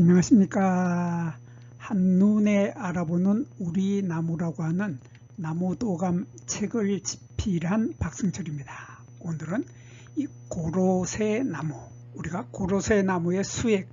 안녕하십니까 한눈에 알아보는 우리 나무라고 하는 나무도감 책을 집필한 박승철입니다 오늘은 이 고로쇠 나무 우리가 고로쇠 나무의 수액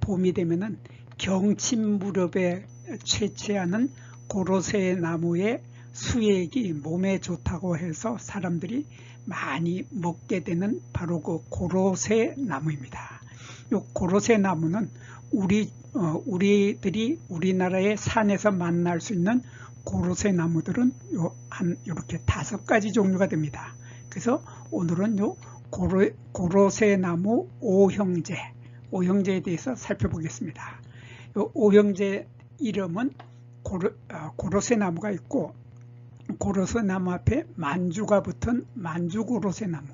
봄이 되면은 경침 무렵에 채취하는 고로쇠 나무의 수액이 몸에 좋다고 해서 사람들이 많이 먹게 되는 바로 그 고로쇠 나무입니다. 요 고로쇠 나무는 우리 어, 우리들이 우리나라의 산에서 만날 수 있는 고로쇠 나무들은 요 한 이렇게 다섯 가지 종류가 됩니다. 그래서 오늘은 요 고로, 고로쇠 나무 오형제 오형제에 대해서 살펴보겠습니다. 요 오형제 이름은 고로, 어, 고로쇠 나무가 있고 고로쇠 나무 앞에 만주가 붙은 만주 고로쇠 나무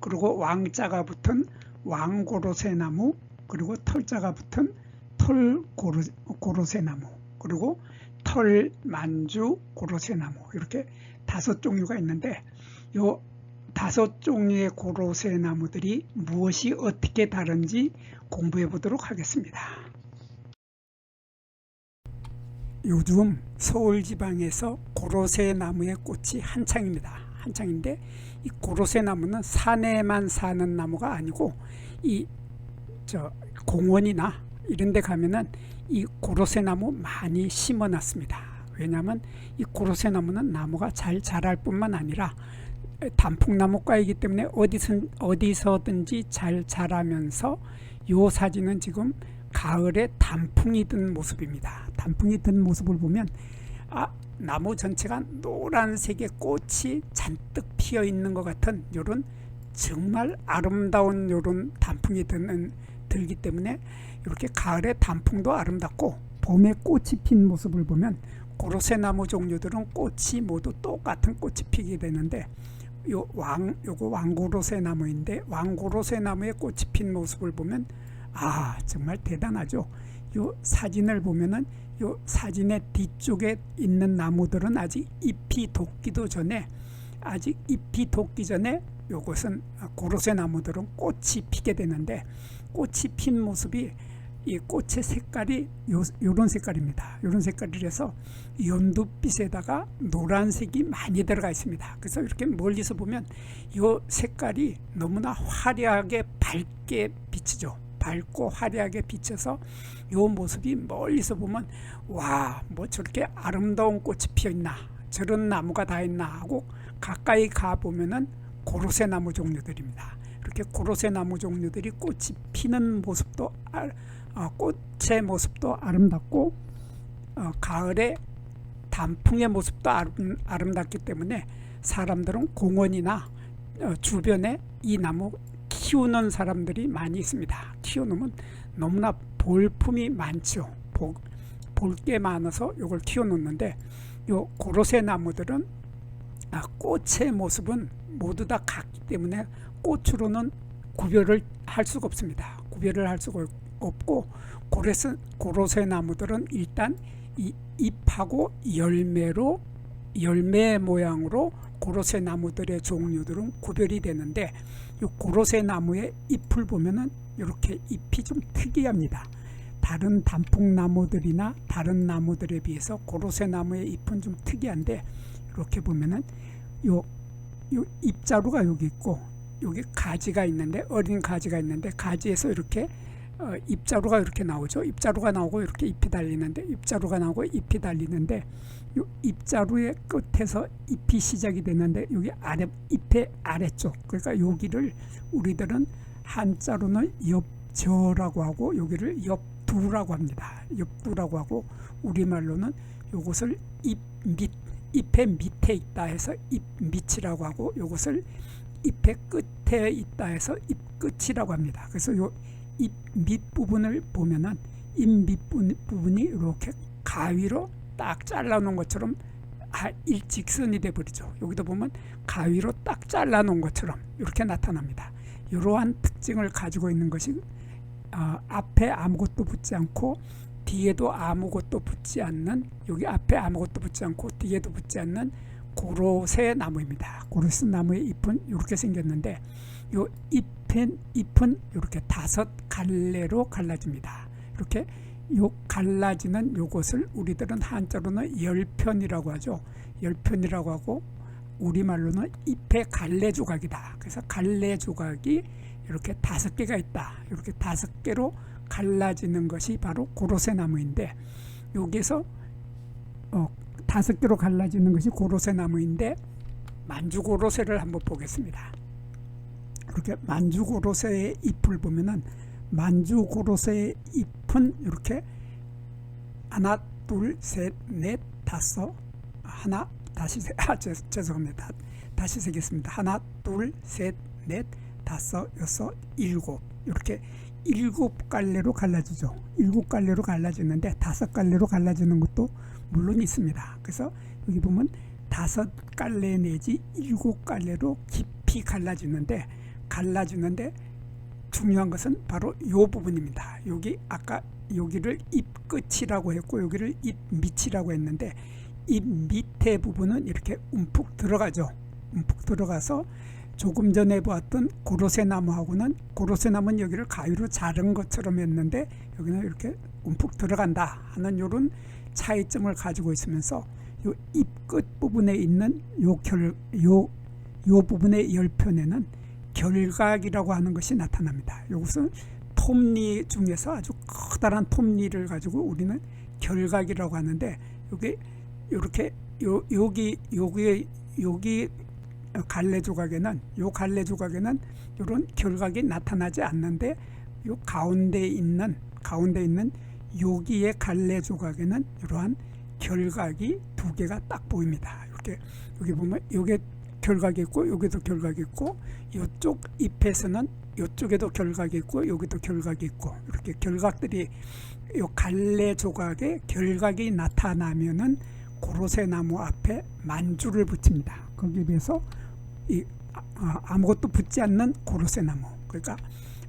그리고 왕자가 붙은 왕고로쇠 나무 그리고 털자가 붙은 털 고로쇠 나무 그리고 털 만주 고로쇠 나무 이렇게 다섯 종류가 있는데 요 다섯 종류의 고로쇠 나무들이 무엇이 어떻게 다른지 공부해 보도록 하겠습니다. 요즘 서울 지방에서 고로쇠 나무의 꽃이 한창입니다. 한창인데 이 고로쇠 나무는 산에만 사는 나무가 아니고 이 저 공원이나 이런 데 가면은 이 고로쇠 나무 많이 심어 놨습니다. 왜냐하면 이 고로쇠 나무는 나무가 잘 자랄 뿐만 아니라 단풍나무과이기 때문에 어디선, 어디서든지 잘 자라면서 요 사진은 지금 가을에 단풍이 든 모습입니다. 단풍이 든 모습을 보면 아 나무 전체가 노란색의 꽃이 잔뜩 피어 있는 것 같은 요런 정말 아름다운 요런 단풍이 드는 들기 때문에 이렇게 가을에 단풍도 아름답고 봄에 꽃이 핀 모습을 보면 고로쇠 나무 종류들은 꽃이 모두 똑같은 꽃이 피게 되는데 요 왕 요거 왕고로쇠 나무인데 왕고로쇠 나무에 꽃이 핀 모습을 보면 아 정말 대단하죠. 요 사진을 보면은 요 사진의 뒤쪽에 있는 나무들은 아직 잎이 돋기도 전에 아직 잎이 돋기 전에 요것은 고로쇠 나무들은 꽃이 피게 되는데 꽃이 핀 모습이 이 꽃의 색깔이 요, 요런 색깔입니다. 요런 색깔이라서 연두빛에다가 노란색이 많이 들어가 있습니다. 그래서 이렇게 멀리서 보면 요 색깔이 너무나 화려하게 밝게 비치죠. 밝고 화려하게 비쳐서 요 모습이 멀리서 보면 와 뭐 저렇게 아름다운 꽃이 피어 있나 저런 나무가 다 있나 하고 가까이 가 보면은 고로쇠 나무 종류들입니다. 이렇게 고로쇠 나무 종류들이 꽃이 피는 모습도 아, 어, 꽃의 모습도 아름답고 어, 가을에 단풍의 모습도 아름, 아름 답기 때문에 사람들은 공원이나 어, 주변에 이 나무 키우는 사람들이 많이 있습니다. 키워놓으면 너무나 볼품이 많죠. 볼 게 많아서 이걸 키워놓는데 요 고로쇠 나무들은 아, 꽃의 모습은 모두 다 같기 때문에 꽃으로는 구별을 할 수가 없습니다. 구별을 할 수가 없고 고로쇠, 고로쇠 나무들은 일단 이 잎하고 열매로 열매 모양으로 고로쇠 나무들의 종류들은 구별이 되는데 이 고로쇠 나무의 잎을 보면은 이렇게 잎이 좀 특이합니다. 다른 단풍나무들이나 다른 나무들에 비해서 고로쇠 나무의 잎은 좀 특이한데 이렇게 보면은 요, 요 잎자루가 여기 있고 여기 가지가 있는데 어린 가지가 있는데 가지에서 이렇게 어, 잎자루가 이렇게 나오죠. 잎자루가 나오고 이렇게 잎이 달리는데 잎자루가 나오고 잎이 달리는데 요 잎자루의 끝에서 잎이 시작이 되는데 여기 아래 잎의 아래쪽 그러니까 여기를 우리들은 한자로는 엽저라고 하고 여기를 엽두라고 합니다. 엽두라고 하고 우리말로는 이것을 잎밑 잎의 밑에 있다 해서 잎 밑이라고 하고 이것을 잎의 끝에 있다 해서 잎 끝이라고 합니다. 그래서 잎 밑부분을 보면은 잎 밑부분이 이렇게 가위로 딱 잘라놓은 것처럼 일직선이 돼 버리죠. 여기도 보면 가위로 딱 잘라놓은 것처럼 이렇게 나타납니다. 이러한 특징을 가지고 있는 것이 어, 앞에 아무것도 붙지 않고 뒤에도 아무것도 붙지 않는 여기 앞에 아무것도 붙지 않고 뒤에도 붙지 않는 고로쇠 나무입니다. 고로쇠 나무의 잎은 이렇게 생겼는데 이 잎은 잎은 이렇게 다섯 갈래로 갈라집니다. 이렇게 요 갈라지는 요것을 우리들은 한자로는 열편이라고 하죠. 열편이라고 하고 우리말로는 잎의 갈래 조각이다. 그래서 갈래 조각이 이렇게 다섯 개가 있다. 이렇게 다섯 개로 갈라지는 것이 바로 고로쇠 나무인데 여기서 어, 다섯 개로 갈라지는 것이 고로쇠 나무인데 만주 고로쇠를 한번 보겠습니다. 이렇게 만주 고로쇠의 잎을 보면은 만주 고로쇠의 잎은 이렇게 하나, 둘, 셋, 넷, 다섯, 하나, 다시 세, 아, 죄, 죄송합니다. 다시 세겠습니다. 하나, 둘, 셋, 넷, 다섯, 여섯, 일곱 이렇게 일곱 갈래로 갈라지죠. 일곱 갈래로 갈라지는데 다섯 갈래로 갈라지는 것도 물론 있습니다. 그래서 여기 보면 다섯 갈래 내지 일곱 갈래로 깊이 갈라지는데 갈라지는데 중요한 것은 바로 요 부분입니다. 여기 아까 여기를 잎 끝이라고 했고 여기를 잎 밑이라고 했는데 잎 밑에 부분은 이렇게 움푹 들어가죠. 움푹 들어가서 조금 전에 보았던 고로쇠 나무하고는 고로쇠 나무는 여기를 가위로 자른 것처럼 했는데 여기는 이렇게 움푹 들어간다 하는 요런 차이점을 가지고 있으면서 요잎끝 부분에 있는 요결요 요 부분의 열편에는 결각이라고 하는 것이 나타납니다. 이것은 톱니 중에서 아주 커다란 톱니를 가지고 우리는 결각이라고 하는데 여기 이렇게 요 여기 여기 여기 갈래 조각에는 요 갈래 조각에는 이런 결각이 나타나지 않는데 요 가운데 있는 가운데 있는 여기의 갈래 조각에는 이러한 결각이 두 개가 딱 보입니다. 이렇게 여기 보면 요게 결각이 있고 여기도 결각이 있고 이쪽 잎에서는 이쪽에도 결각이 있고 여기도 결각이 있고 이렇게 결각들이 요 갈래 조각에 결각이 나타나면은 고로쇠 나무 앞에 만주를 붙입니다. 거기에 비해서 이 아, 아무것도 붙지 않는 고로쇠 나무 그러니까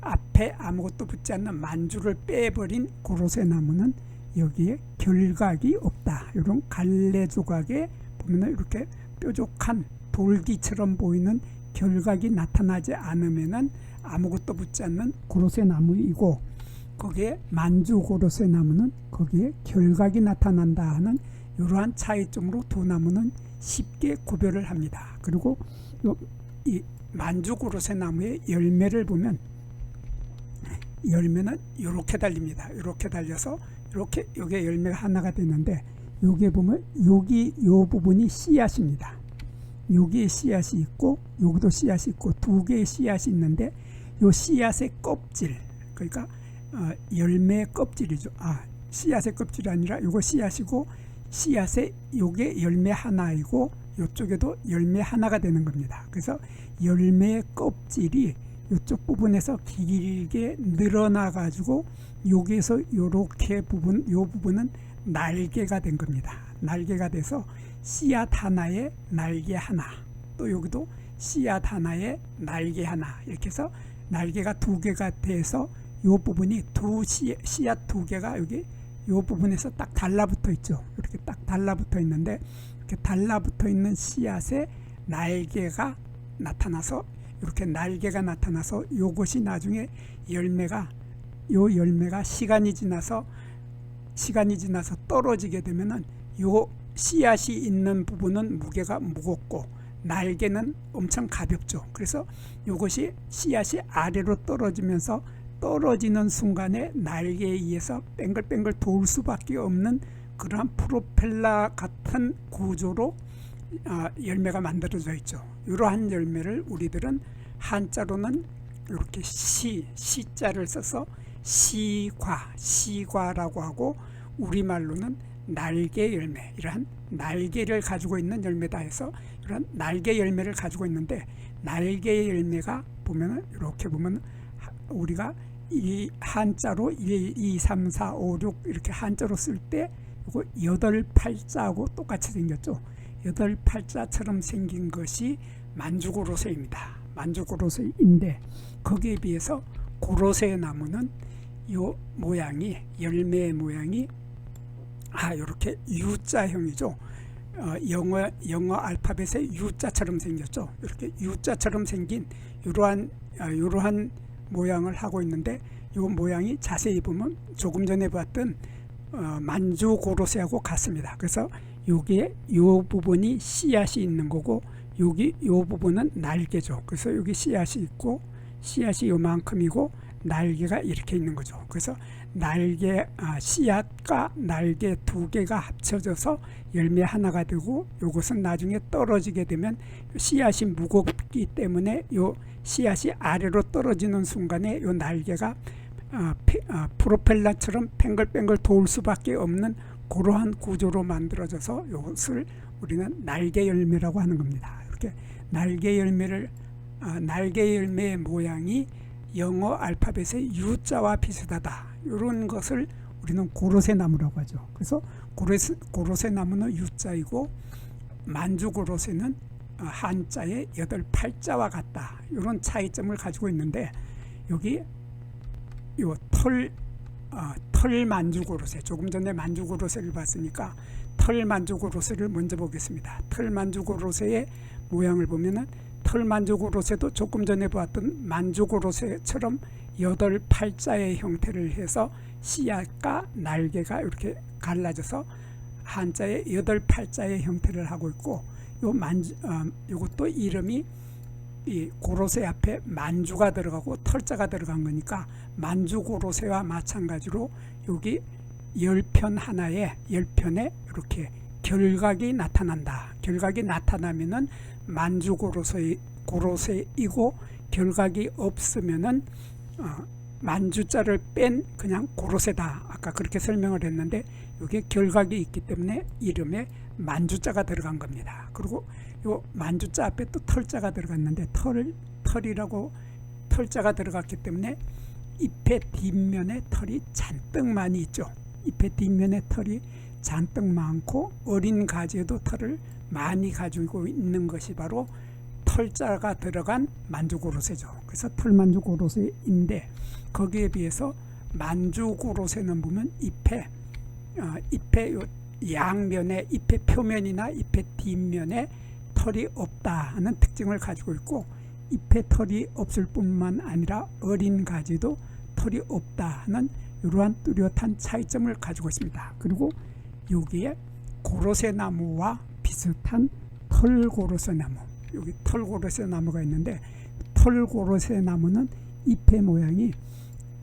앞에 아무것도 붙지 않는 만주를 빼버린 고로쇠 나무는 여기에 결각이 없다. 이런 갈래 조각에 보면 이렇게 뾰족한 돌기처럼 보이는 결각이 나타나지 않으면은 아무것도 붙지 않는 고로쇠 나무이고 거기에 만주 고로쇠 나무는 거기에 결각이 나타난다 하는 이러한 차이점으로 두 나무는 쉽게 구별을 합니다. 그리고 요, 이 만주 고로쇠 나무의 열매를 보면 열매는 이렇게 달립니다. 이렇게 달려서 이렇게 여기에 열매가 하나가 되는데 여기에 보면 여기 요 부분이 씨앗입니다. 여기에 씨앗이 있고 여기도 씨앗이 있고 두 개의 씨앗이 있는데 요 씨앗의 껍질 그러니까 어, 열매 껍질이죠. 아 씨앗의 껍질이 아니라 요거 씨앗이고 씨앗의 요게 열매 하나이고 요쪽에도 열매 하나가 되는 겁니다. 그래서 열매의 껍질이 이쪽 부분에서 길게 늘어나 가지고 여기에서 요렇게 부분 요 부분은 날개가 된 겁니다. 날개가 돼서 씨앗 하나에 날개 하나 또 여기도 씨앗 하나에 날개 하나 이렇게 해서 날개가 두 개가 돼서 요 부분이 두 씨, 씨앗 두 개가 여기 요 부분에서 딱 달라붙어 있죠. 이렇게 딱 달라붙어 있는데 이렇게 달라붙어 있는 씨앗에 날개가 나타나서 이렇게 날개가 나타나서 요것이 나중에 열매가 요 열매가 시간이 지나서 시간이 지나서 떨어지게 되면은 요 씨앗이 있는 부분은 무게가 무겁고 날개는 엄청 가볍죠. 그래서 이것이 씨앗이 아래로 떨어지면서 떨어지는 순간에 날개에 의해서 뱅글뱅글 돌 수밖에 없는 그러한 프로펠러 같은 구조로 아, 열매가 만들어져 있죠. 이러한 열매를 우리들은 한자로는 이렇게 시, 시자를 써서 시과, 시과라고 하고 우리말로는 날개 열매, 이러한 날개를 가지고 있는 열매다 해서 이런 날개 열매를 가지고 있는데 날개 열매가 보면은 이렇게 보면 우리가 이 한자로 1, 2, 3, 4, 5, 6 이렇게 한자로 쓸 때 이거 여덟 팔자하고 똑같이 생겼죠. 여덟 팔자처럼 생긴 것이 만주고로쇠입니다. 만주고로쇠인데 거기에 비해서 고로쇠 나무는 요 모양이 열매 모양이 아 이렇게 U자형이죠. 어, 영어 영어 알파벳의 U자처럼 생겼죠. 이렇게 U자처럼 생긴 이러한 어, 이러한 모양을 하고 있는데 요 모양이 자세히 보면 조금 전에 봤던 어, 만주 고로쇠하고 같습니다. 그래서 여기에 요 부분이 씨앗이 있는 거고 여기 요 부분은 날개죠. 그래서 여기 씨앗이 있고 씨앗이 요만큼이고 날개가 이렇게 있는 거죠. 그래서 날개 아, 씨앗과 날개 두 개가 합쳐져서 열매 하나가 되고 요것은 나중에 떨어지게 되면 씨앗이 무겁기 때문에 요 씨앗이 아래로 떨어지는 순간에 요 날개가 아, 피- 아, 프로펠러처럼 뱅글뱅글 돌 수밖에 없는 그러한 구조로 만들어져서 이것을 우리는 날개 열매라고 하는 겁니다. 이렇게 날개 열매를 아, 날개 열매의 모양이 영어 알파벳의 U자와 비슷하다. 이런 것을 우리는 고로쇠 나무라고 하죠. 그래서 고로쇠, 나무는 U자이고 만주 고로쇠는 어, 한자의 여덟 팔자와 같다. 이런 차이점을 가지고 있는데 여기 요털 어, 털 만주고로쇠 조금 전에 만주고로쇠를 봤으니까 털 만주고로쇠를 먼저 보겠습니다. 털 만주고로쇠의 모양을 보면은 털 만주고로쇠도 조금 전에 보았던 만주고로쇠처럼 여덟 팔자의 형태를 해서 씨앗과 날개가 이렇게 갈라져서 한자의 여덟 팔자의 형태를 하고 있고 요 만주 어, 요것도 이름이 이 고로쇠 앞에 만주가 들어가고 털자가 들어간 거니까 만주 고로쇠와 마찬가지로 여기 열편 하나에 열 편에 이렇게 결각이 나타난다. 결각이 나타나면은 만주 고로쇠 고로쇠이고 결각이 없으면은 어, 만주자를 뺀 그냥 고로쇠다. 아까 그렇게 설명을 했는데 여기에 결각이 있기 때문에 이름에 만주자가 들어간 겁니다. 그리고 요 만주자 앞에 또 털자가 들어갔는데 털 털이라고 털자가 들어갔기 때문에 잎의 뒷면에 털이 잔뜩 많이 있죠. 잎의 뒷면에 털이 잔뜩 많고 어린 가지에도 털을 많이 가지고 있는 것이 바로 털자가 들어간 만주고로쇠죠. 그래서 털만주고로쇠인데 거기에 비해서 만주고로쇠는 보면 잎에 어, 요 양면에 잎의 표면이나 잎의 뒷면에 털이 없다 하는 특징을 가지고 있고 잎에 털이 없을 뿐만 아니라 어린 가지도 털이 없다 하는 이러한 뚜렷한 차이점을 가지고 있습니다. 그리고 여기에 고로쇠 나무와 비슷한 털고로쇠 나무 여기 털고로쇠 나무가 있는데 털고로쇠 나무는 잎의 모양이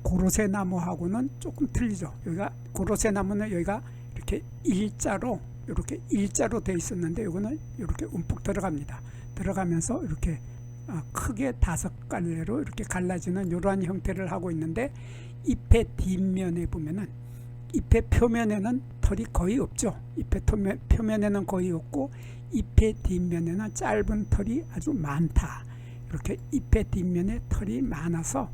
고로쇠 나무하고는 조금 틀리죠. 여기가 고로쇠 나무는 여기가 이렇게 일자로 이렇게 일자로 돼 있었는데 이거는 이렇게 움푹 들어갑니다. 들어가면서 이렇게 아, 크게 다섯 갈래로 이렇게 갈라지는 이러한 형태를 하고 있는데 잎의 뒷면에 보면은 잎의 표면에는 털이 거의 없죠. 잎의 표면, 표면에는 거의 없고 잎의 뒷면에는 짧은 털이 아주 많다. 이렇게 잎의 뒷면에 털이 많아서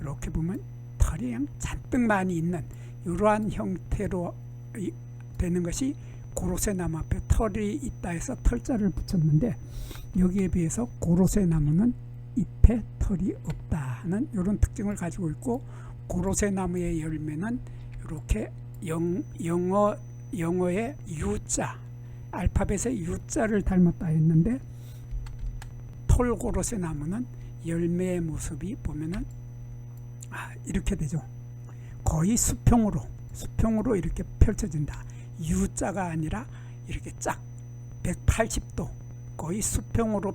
이렇게 보면 털이 잔뜩 많이 있는 이러한 형태로 이- 되는 것이 고로쇠 나무 앞에 털이 있다 해서 털자를 붙였는데 여기에 비해서 고로쇠 나무는 잎에 털이 없다 하는 이런 특징을 가지고 있고 고로쇠 나무의 열매는 이렇게 영, 영어 영어의 U자 알파벳의 U자를 닮았다 했는데 털고로쇠 나무는 열매의 모습이 보면은 아, 이렇게 되죠. 거의 수평으로 수평으로 이렇게 펼쳐진다. U자가 아니라 이렇게 쫙 180도 거의 수평으로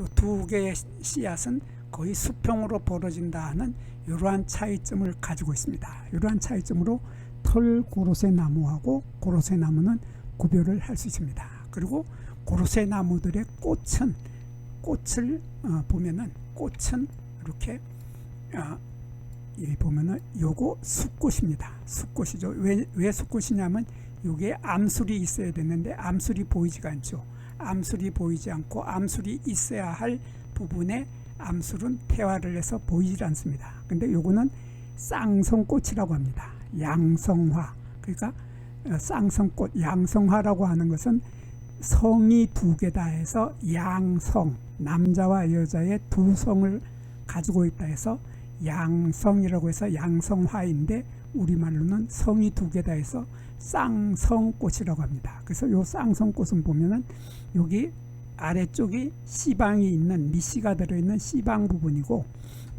요두 개의 씨앗은 거의 수평으로 벌어진다 하는 이러한 차이점을 가지고 있습니다. 이러한 차이점으로 털 고로쇠 나무하고 고로쇠 나무는 구별을 할 수 있습니다. 그리고 고로쇠 나무들의 꽃은 꽃을 어, 보면은 꽃은 이렇게 어, 이 보면은 요거 숫꽃입니다. 숫꽃이죠. 왜, 왜 숫꽃이냐면 여기에 암술이 있어야 되는데 암술이 보이지가 않죠. 암술이 보이지 않고 암술이 있어야 할 부분에 암술은 태화를 해서 보이질 않습니다. 근데 요거는 쌍성꽃이라고 합니다. 양성화. 그러니까 어, 쌍성꽃, 양성화라고 하는 것은 성이 두 개다 해서 양성, 남자와 여자의 두 성을 가지고 있다 해서 양성이라고 해서 양성화인데 우리말로는 성이 두 개다 해서 쌍성꽃이라고 합니다. 그래서 요 쌍성꽃은 보면은 여기 아래쪽이 씨방이 있는 미씨가 들어있는 씨방 부분이고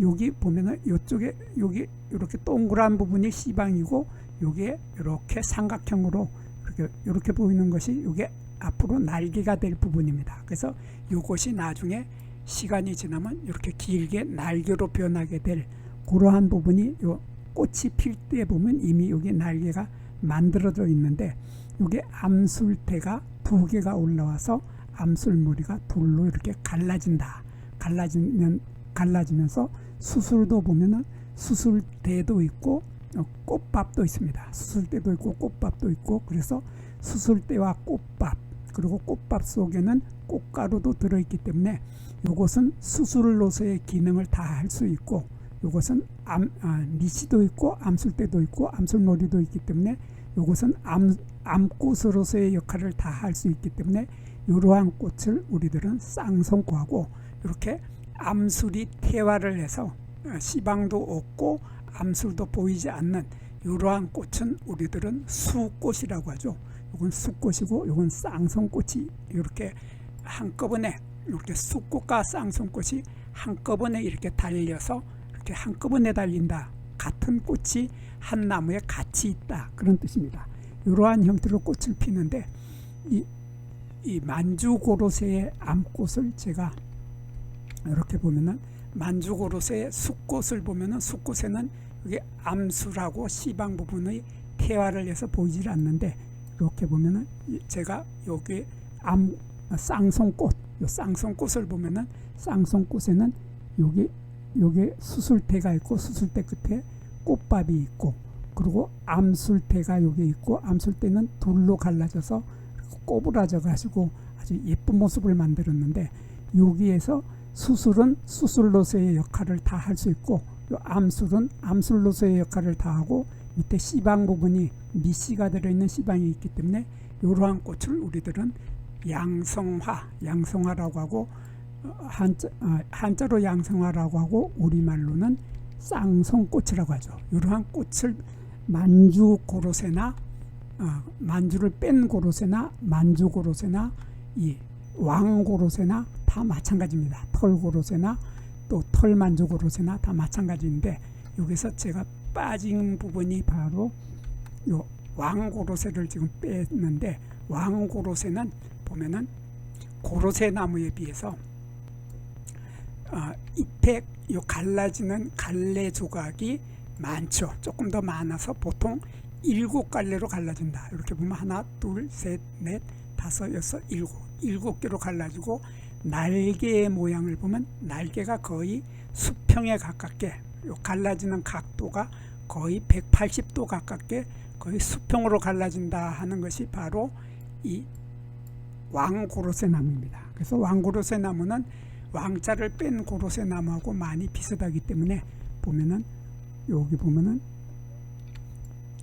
여기 보면은 이쪽에 여기 이렇게 동그란 부분이 C방이고 요게 이렇게 삼각형으로 이렇게 이렇게 보이는 것이 요게 앞으로 날개가 될 부분입니다. 그래서 요것이 나중에 시간이 지나면 이렇게 길게 날개로 변하게 될 그러한 부분이 요 꽃이 필 때 보면 이미 여기 날개가 만들어져 있는데 요게 암술대가 두 개가 올라와서 암술머리가 둘로 이렇게 갈라진다. 갈라지면 갈라지면서 수술도 보면은 수술대도 있고 어, 꽃밥도 있습니다. 수술대도 있고 꽃밥도 있고 그래서 수술대와 꽃밥 그리고 꽃밥 속에는 꽃가루도 들어있기 때문에 이것은 수술로서의 기능을 다 할 수 있고 이것은 암, 아, 니시도 있고 암술대도 있고 암술놀이도 있기 때문에 이것은 암, 암꽃으로서의 역할을 다 할 수 있기 때문에 이러한 꽃을 우리들은 쌍성꽃하고 이렇게 암술이 태화를 해서 어, 시방도 없고 암술도 보이지 않는 이러한 꽃은 우리들은 수꽃이라고 하죠. 이건 수꽃이고 이건 쌍성꽃이 이렇게 한꺼번에 이렇게 수꽃과 쌍성꽃이 한꺼번에 이렇게 달려서 이렇게 한꺼번에 달린다. 같은 꽃이 한 나무에 같이 있다. 그런 뜻입니다. 이러한 형태로 꽃을 피는데 이, 이 만주고로쇠의 암꽃을 제가 이렇게 보면은 만주고로쇠의 숫꽃을 보면은 숫꽃에는 이게 암술하고 시방 부분의 태화를 해서 보이질 않는데 이렇게 보면은 이- 제가 여기 암 쌍송꽃 요 쌍송꽃을 보면은 쌍송꽃에는 여기 여기 수술대가 있고 수술대 끝에 꽃밥이 있고 그리고 암술대가 여기 있고 암술대는 둘로 갈라져서 꼬부라져 가지고 아주 예쁜 모습을 만들었는데 여기에서 수술은 수술로서의 역할을 다 할 수 있고 요 암술은 암술로서의 역할을 다 하고 밑에 씨방 부분이 미씨가 들어있는 씨방이 있기 때문에 이러한 꽃을 우리들은 양성화, 양성화라고 하고 어, 한자, 아, 한자로 양성화라고 하고 우리말로는 쌍성꽃이라고 하죠. 이러한 꽃을 만주 고로쇠나 어, 만주를 뺀 고로쇠나 만주 고로쇠나 이 왕고로쇠나 다 마찬가지입니다. 털고로쇠나 또 털만주 고로쇠나 다 마찬가지인데 여기서 제가 빠진 부분이 바로 요 왕고로쇠를 지금 뺐는데 왕고로쇠는 보면은 고로쇠 나무에 비해서 어, 잎에 요 갈라지는 갈래 조각이 많죠. 조금 더 많아서 보통 일곱 갈래로 갈라진다. 이렇게 보면 하나, 둘, 셋, 넷, 다섯, 여섯, 일곱, 일곱 개로 갈라지고 날개의 모양을 보면 날개가 거의 수평에 가깝게 요 갈라지는 각도가 거의 180도 가깝게 거의 수평으로 갈라진다 하는 것이 바로 이 왕고로쇠 나무입니다. 그래서 왕고로쇠 나무는 왕자를 뺀 고로쇠 나무하고 많이 비슷하기 때문에 보면은 여기 보면은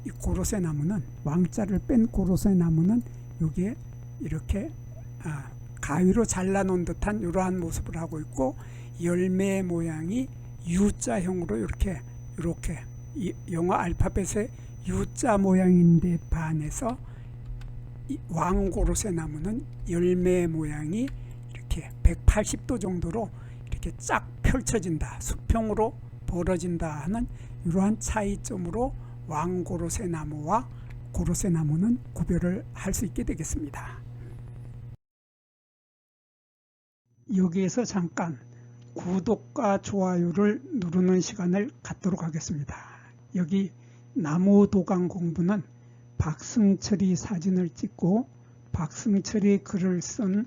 이 고로쇠 나무는 왕자를 뺀 고로쇠 나무는 여기에 이렇게 아, 가위로 잘라놓은 듯한 이러한 모습을 하고 있고 열매 모양이 U자형으로 이렇게 이렇게 이 영어 알파벳의 U자 모양인데 반해서 이 왕고로쇠 나무는 열매 모양이 이렇게 180도 정도로 이렇게 쫙 펼쳐진다 수평으로 벌어진다 하는 이러한 차이점으로 왕고로쇠 나무와 고로쇠 나무는 구별을 할 수 있게 되겠습니다. 여기에서 잠깐 구독과 좋아요를 누르는 시간을 갖도록 하겠습니다. 여기 나무 도강 공부는 박승철이 사진을 찍고 박승철이 글을 쓴